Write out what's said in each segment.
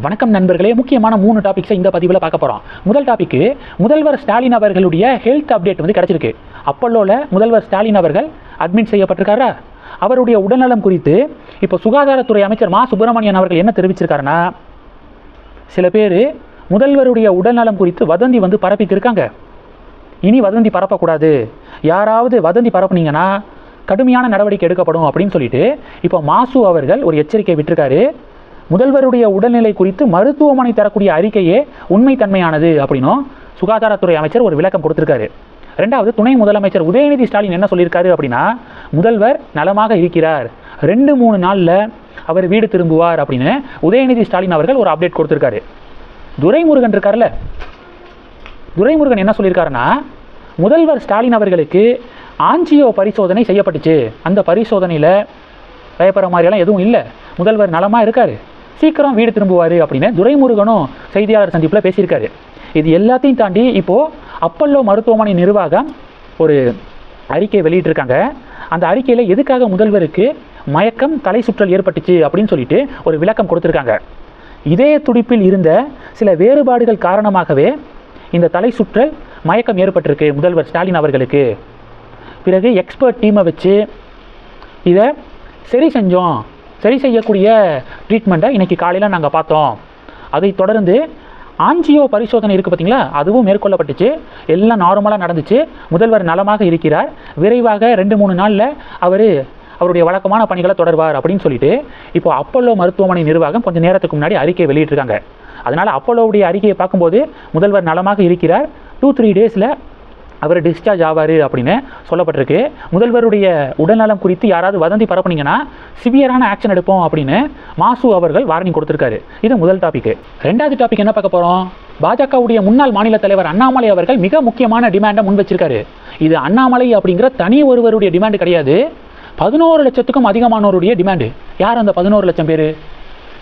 வணக்கம் நண்பர்களே முக்கியமான மூணு டாபிக்ஸை இந்த பதிவில் பார்க்க போகிறோம் முதல் டாபிக்கு முதல்வர் ஸ்டாலின் அவர்களுடைய ஹெல்த் அப்டேட் வந்து கிடச்சிருக்கு. அப்பல்லோவில் முதல்வர் ஸ்டாலின் அவர்கள் அட்மிட் செய்யப்பட்டிருக்காரா? அவருடைய உடல்நலம் குறித்து இப்போ சுகாதாரத்துறை அமைச்சர் மா. சுப்பிரமணியன் அவர்கள் என்ன தெரிவிச்சிருக்காருன்னா சில பேர் முதல்வருடைய உடல்நலம் குறித்து வதந்தி வந்து பரப்பிட்டு இருக்காங்க. இனி வதந்தி பரப்பக்கூடாது. யாராவது வதந்தி பரப்புனீங்கன்னா கடுமையான நடவடிக்கை எடுக்கப்படும் அப்படின்னு சொல்லிட்டு இப்போ மாசு அவர்கள் ஒரு எச்சரிக்கை விட்டிருக்காரு. முதல்வருடைய உடல்நிலை குறித்து மருத்துவமனை தரக்கூடிய அறிக்கையே உண்மைத்தன்மையானது அப்படின்னும் சுகாதாரத்துறை அமைச்சர் ஒரு விளக்கம் கொடுத்திருக்காரு. ரெண்டாவது துணை முதலமைச்சர் உதயநிதி ஸ்டாலின் என்ன சொல்லியிருக்காரு அப்படின்னா முதல்வர் நலமாக இருக்கிறார். ரெண்டு மூணு நாளில் அவர் வீடு திரும்புவார் அப்படின்னு உதயநிதி ஸ்டாலின் அவர்கள் ஒரு அப்டேட் கொடுத்துருக்காரு. துரைமுருகன் இருக்கார்ல. துரைமுருகன் என்ன சொல்லியிருக்காருன்னா முதல்வர் ஸ்டாலின் அவர்களுக்கு ஆஞ்சியோ பரிசோதனை செய்யப்பட்டுச்சு. அந்த பரிசோதனையில் பயப்படுற மாதிரியெல்லாம் எதுவும் இல்லை. முதல்வர் நலமாக இருக்கார். சீக்கிரம் வீடு திரும்புவார் அப்படின்னு துரைமுருகனும் செய்தியாளர் சந்திப்பில் பேசியிருக்காரு. இது எல்லாத்தையும் தாண்டி இப்போது அப்பல்லோ மருத்துவமனை நிர்வாகம் ஒரு அறிக்கை வெளியிட்டிருக்காங்க. அந்த அறிக்கையில் எதுக்காக முதல்வருக்கு மயக்கம் தலை சுற்றல் ஏற்பட்டுச்சு அப்படின்னு சொல்லிட்டு ஒரு விளக்கம் கொடுத்துருக்காங்க. இதய துடிப்பில் இருந்த சில வேறுபாடுகள் காரணமாகவே இந்த தலை சுற்றல் மயக்கம் ஏற்பட்டிருக்கு முதல்வர் ஸ்டாலின் அவர்களுக்கு. பிறகு எக்ஸ்பர்ட் டீமை வச்சு இதை சரி செஞ்சோம். சரி செய்யக்கூடிய ட்ரீட்மெண்ட்டை இன்றைக்கி காலையில் நாங்கள் பார்த்தோம். அதை தொடர்ந்து ஆஞ்சியோ பரிசோதனை இருக்குது பார்த்தீங்களா அதுவும் மேற்கொள்ளப்பட்டுச்சு. எல்லாம் நார்மலாக நடந்துச்சு. முதல்வர் நலமாக இருக்கிறார். விரைவாக ரெண்டு மூணு நாளில் அவர் அவருடைய வழக்கமான பணிகளை தொடர்வார் அப்படின்னு சொல்லிட்டு இப்போ அப்பல்லோ மருத்துவமனை நிர்வாகம் கொஞ்சம் நேரத்துக்கு முன்னாடி அறிக்கை வெளியிட்டிருக்காங்க. அதனால் அப்பல்லோவுடைய அறிக்கையை பார்க்கும்போது முதல்வர் நலமாக இருக்கிறார். டூ த்ரீ டேஸில் அவர் டிஸ்சார்ஜ் ஆவார் அப்படின்னு சொல்லப்பட்டிருக்கு. முதல்வருடைய உடல்நலம் குறித்து யாராவது வதந்தி பரப்புனீங்கன்னா சிவியரான ஆக்ஷன் எடுப்போம் அப்படின்னு மாசு அவர்கள் வார்னிங் கொடுத்துருக்காரு. இது முதல் டாபிக் ரெண்டாவது டாபிக் என்ன பார்க்க போகிறோம் பாஜகவுடைய முன்னாள் மாநில தலைவர் அண்ணாமலை அவர்கள் மிக முக்கியமான டிமாண்டை முன் வச்சிருக்காரு இது அண்ணாமலை அப்படிங்கிற தனி ஒருவருடைய டிமாண்டு கிடையாது. பதினோரு லட்சத்துக்கும் அதிகமானோருடைய டிமாண்டு யார் அந்த பதினோரு லட்சம் பேர்?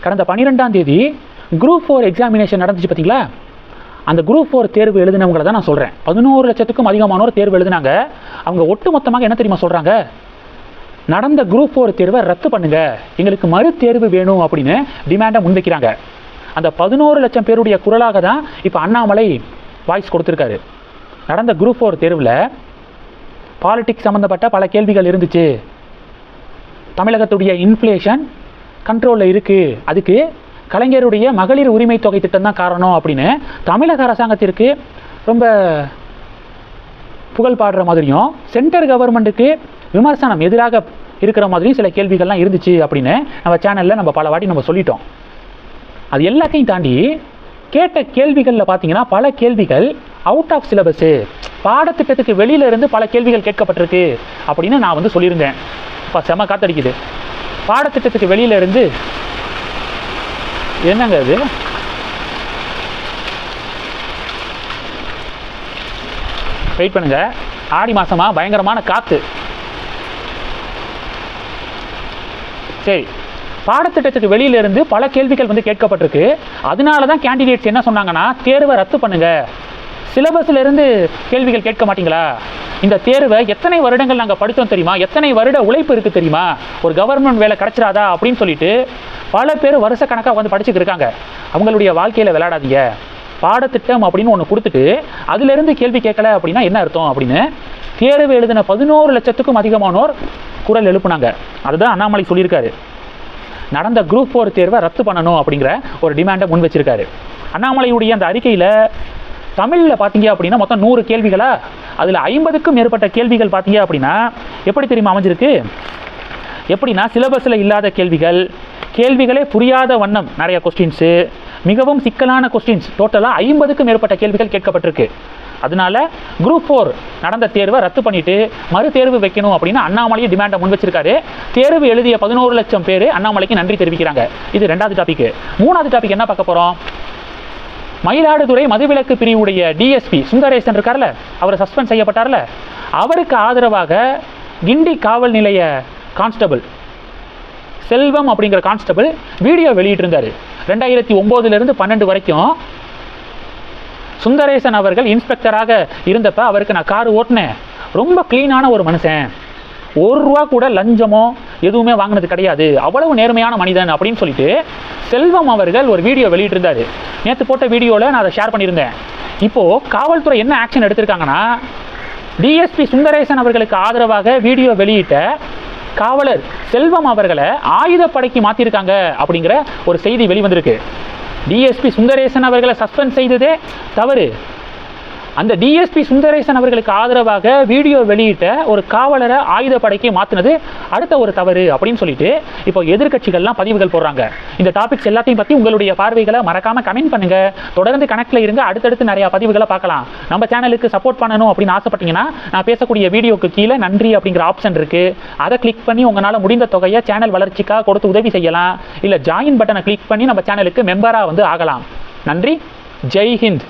கடந்த பன்னிரெண்டாம் தேதி குரூப் ஃபோர் எக்ஸாமினேஷன் நடந்துச்சு பார்த்தீங்களா? அந்த குரூப் ஃபோர் தேர்வு எழுதினவங்களை தான் நான் சொல்கிறேன் பதினோரு லட்சத்துக்கும் அதிகமானோர் தேர்வு எழுதினாங்க. அவங்க ஒட்டுமொத்தமாக என்ன தெரியுமா சொல்கிறாங்க நடந்த குரூப் ஃபோர் தேர்வை ரத்து பண்ணுங்கள் எங்களுக்கு மறு தேர்வு வேணும் அப்படின்னு டிமாண்டை முன்வைக்கிறாங்க. அந்த பதினோரு லட்சம் பேருடைய குரலாக தான் இப்போ அண்ணாமலை வாய்ஸ் கொடுத்துருக்காரு. நடந்த குரூப் ஃபோர் தேர்வில் பாலிட்டிக்ஸ் சம்மந்தப்பட்ட பல கேள்விகள் இருந்துச்சு. தமிழகத்துடைய இன்ஃப்ளேஷன் கண்ட்ரோலில் இருக்குது அதுக்கு கலைஞருடைய மகளிர் உரிமை தொகை திட்டம் தான் காரணம் அப்படின்னு தமிழக அரசாங்கத்திற்கு ரொம்ப புகழ் பாடுற மாதிரியும் சென்டர் கவர்மெண்ட்டுக்கு விமர்சனம் எதிராக இருக்கிற மாதிரியும் சில கேள்விகள்லாம் இருந்துச்சு அப்படின்னு நம்ம சேனலில் நம்ம பல வாட்டி நம்ம சொல்லிட்டோம். அது எல்லாத்தையும் தாண்டி கேட்ட கேள்விகளில் பார்த்தீங்கன்னா பல கேள்விகள் அவுட் ஆஃப் சிலபஸ்ஸு பாடத்திட்டத்துக்கு வெளியில இருந்து பல கேள்விகள் கேட்கப்பட்டிருக்கு அப்படின்னு நான் வந்து சொல்லியிருந்தேன். இப்போ செம காத்தடிக்குது. பாடத்திட்டத்துக்கு வெளியில இருந்து என்னங்க அது? வெயிட் பண்ணுங்க. ஆடி மாதமா பயங்கரமான காற்று சரி பாடத்திட்டத்துக்கு வெளியில இருந்து பல கேள்விகள் வந்து கேட்கப்பட்டிருக்கு. அதனால தான் கேண்டிடேட்ஸ் என்ன சொன்னாங்கன்னா தேர்வை ரத்து பண்ணுங்கள் சிலபஸ்லேருந்து கேள்விகள் கேட்க மாட்டீங்களா? இந்த தேர்வை எத்தனை வருடங்கள் நாங்கள் படித்தோம் தெரியுமா? எத்தனை வருட உழைப்பு இருக்குது தெரியுமா? ஒரு கவர்மெண்ட் வேலை கிடச்சிடாதா அப்படின்னு சொல்லிட்டு பல பேர் வருஷ கணக்காக வந்து படிச்சுட்டு இருக்காங்க. அவங்களுடைய வாழ்க்கையில் விளையாடாதீங்க. பாடத்திட்டம் அப்படின்னு ஒன்று கொடுத்துட்டு அதிலிருந்து கேள்வி கேட்கல அப்படின்னா என்ன அர்த்தம் அப்படின்னு தேர்வு எழுதின பதினோரு லட்சத்துக்கும் அதிகமானோர் குரல் எழுப்புனாங்க. அதுதான் அண்ணாமலை சொல்லியிருக்காரு. நடந்த குரூப் ஃபோர் தேர்வை ரத்து பண்ணணும் அப்படிங்கிற ஒரு டிமாண்டை முன் வச்சிருக்காரு. அண்ணாமலையுடைய அந்த அறிக்கையில் தமிழில் பார்த்தீங்க அப்படின்னா மொத்தம் நூறு கேள்விகளா? அதில் ஐம்பதுக்கும் மேற்பட்ட கேள்விகள் பார்த்தீங்க அப்படின்னா எப்படி தெரியுமா அமைஞ்சிருக்கு? எப்படின்னா சிலபஸில் இல்லாத கேள்விகள் கேள்விகளே புரியாத வண்ணம் நிறைய கொஸ்டின்ஸு மிகவும் சிக்கலான கொஸ்டின்ஸ் டோட்டலாக ஐம்பதுக்கும் மேற்பட்ட கேள்விகள் கேட்கப்பட்டிருக்கு. அதனால குரூப் ஃபோர் நடந்த தேர்வை ரத்து பண்ணிட்டு மறு தேர்வு வைக்கணும் அப்படின்னு அண்ணாமலையை டிமாண்டை முன் வச்சிருக்காரு. தேர்வு எழுதிய பதினோரு லட்சம் பேர் அண்ணாமலைக்கு நன்றி தெரிவிக்கிறாங்க. இது ரெண்டாவது டாபிக் மூணாவது டாபிக் என்ன பார்க்க போகிறோம் மயிலாடுதுறை மதுவிலக்கு பிரிவுடைய டிஎஸ்பி சுந்தரேசன் இருக்கார்ல அவர் சஸ்பெண்ட் செய்யப்பட்டார்ல. அவருக்கு ஆதரவாக கிண்டி காவல் நிலைய கான்ஸ்டபிள் செல்வம் அப்படிங்கிற கான்ஸ்டபிள் வீடியோ வெளியிட்டிருந்தார். ரெண்டாயிரத்தி ஒம்போதுலேருந்து பன்னெண்டு வரைக்கும் சுந்தரேசன் அவர்கள் இன்ஸ்பெக்டராக இருந்தப்ப அவருக்கு நான் கார் ஓட்டினேன். ரொம்ப க்ளீனான ஒரு மனுஷன். ஒரு ரூபா கூட லஞ்சமோ எதுவுமே வாங்கினது கிடையாது. அவ்வளவு நேர்மையான மனிதன் அப்படின்னு சொல்லிட்டு செல்வம் அவர்கள் ஒரு வீடியோ வெளியிட்டிருந்தாரு. நேற்று போட்ட வீடியோவில் நான் அதை ஷேர் பண்ணியிருந்தேன். இப்போது காவல்துறை என்ன ஆக்ஷன் எடுத்திருக்காங்கன்னா டிஎஸ்பி சுந்தரேசன் அவர்களுக்கு ஆதரவாக வீடியோ வெளியிட்ட காவலர் செல்வம் அவர்களை ஆயுதப்படைக்கு மாற்றிருக்காங்க அப்படிங்கிற ஒரு செய்தி வெளிவந்திருக்கு. டிஎஸ்பி சுந்தரேசன் அவர்களை சஸ்பெண்ட் செய்ததே தவறு. அந்த டிஎஸ்பி சுந்தரேசன் அவர்களுக்கு ஆதரவாக வீடியோ வெளியிட்ட ஒரு காவலரை ஆயுதப்படைக்கு மாற்றினது அடுத்த ஒரு தவறு அப்படின்னு சொல்லிட்டு இப்போ எதிர்க்கட்சிகள்லாம் பதிவுகள் போடுறாங்க. இந்த டாபிக்ஸ் எல்லாத்தையும் பற்றி உங்களுடைய பார்வைகளை மறக்காம கமெண்ட் பண்ணுங்க. தொடர்ந்து கணக்கில் இருங்க. அடுத்தடுத்து நிறைய பதிவுகளை பார்க்கலாம். நம்ம சேனலுக்கு சப்போர்ட் பண்ணணும் அப்படின்னு ஆசைப்பட்டீங்கன்னா நான் பேசக்கூடிய வீடியோக்கு கீழே நன்றி அப்படிங்கிற ஆப்ஷன் இருக்கு. அதை கிளிக் பண்ணி உங்களால் முடிந்த தொகையை சேனல் வளர்ச்சிக்காக கொடுத்து உதவி செய்யலாம். இல்லை ஜாயின் பட்டனை கிளிக் பண்ணி நம்ம சேனலுக்கு மெம்பராக வந்து ஆகலாம். நன்றி. ஜெய் ஹிந்த்.